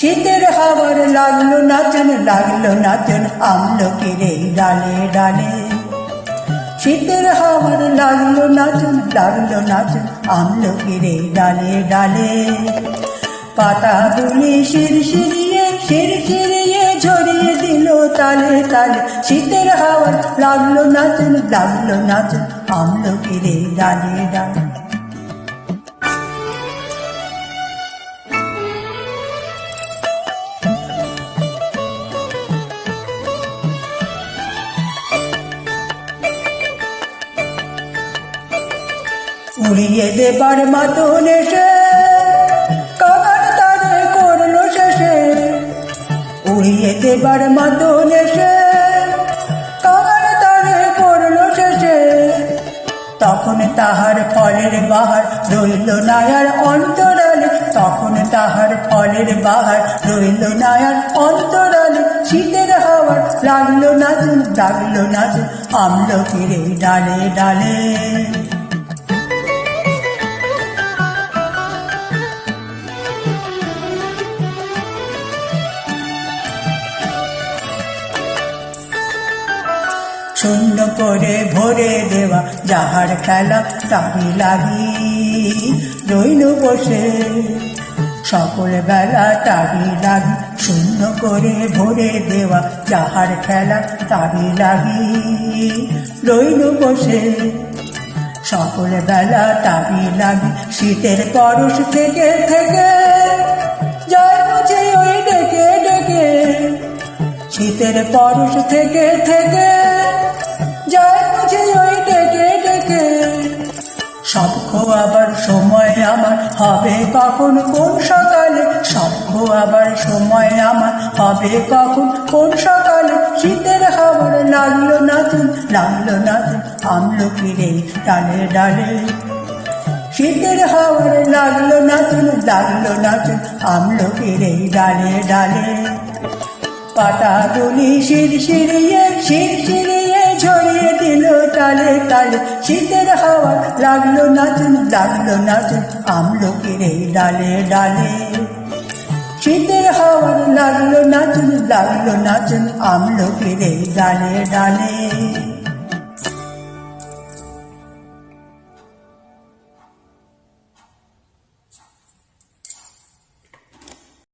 শীতের হাওয়ার লাগল নাচন লাগল নাচন আমলকির এই ডালে ডালে। শীতের হাওয়ার লাগল নাচন লাগল নাচন আমলকির এই ডালে ডালে। পাতা গুলি শির শিরিয়ে শির শিরিয়ে ঝরিয়ে দিল তালে তালে। শীতের হাওয়ার লাগল নাচন লাগল নাচন আমলকির এই ডালে ডালে। উড়িয়ে দেবার মাতন এসে, কাকার তারে করল শেষে। উড়িয়ে দেবার মাতন এসে, কাকার তারে করল শেষে। তখন তাহার ফলের বাহার রইল নায়ার অন্তরালে, তখন তাহার ফলের বাহার রইল নায়ার অন্তরালে। শীতের হাওয়ার লাগল নাচুন লাগল নাচুন আমলকিরে ডালে ডালে। শূন্য করে ভরে দেওয়া যাহার খেলা তারি লাগি। রইল বসে, সকল বেলা তারি লাগি। শূন্য করে ভরে দেওয়া যাহার খেলা তারি লাগি। রইল বসে, সকল বেলা তারি লাগি। শীতের পরশ থেকে থেকে জয় বুঝে ওই ডেকে ডেকে। শীতের পরশ থেকে থেকে যায় ওই ডেকে ডেকে। আবার সময় আমার হবে কখন? কোন সকালে? আবার সময় আমার হবে কখন? কোন সকালে? শীতের হাওয়ার লাগল নাচুন লাগল ডালে ডালে। শীতের হাওয়ার লাগল নাচুন লাগল নাচুন আমলকিরে ডালে ডালে। পাতা তুলি শির শিরিয়ে শির শিরিয়ে ঝরিয়ে দিল তালে তালে। শীতের হাওয়া লাগল নাচুন লাগল নাচুন আমলকের এই ডালে ডালে। শীতের হাওয়া লাগল নাচুন লাগল নাচুন আমলকের এই ডালে ডালে।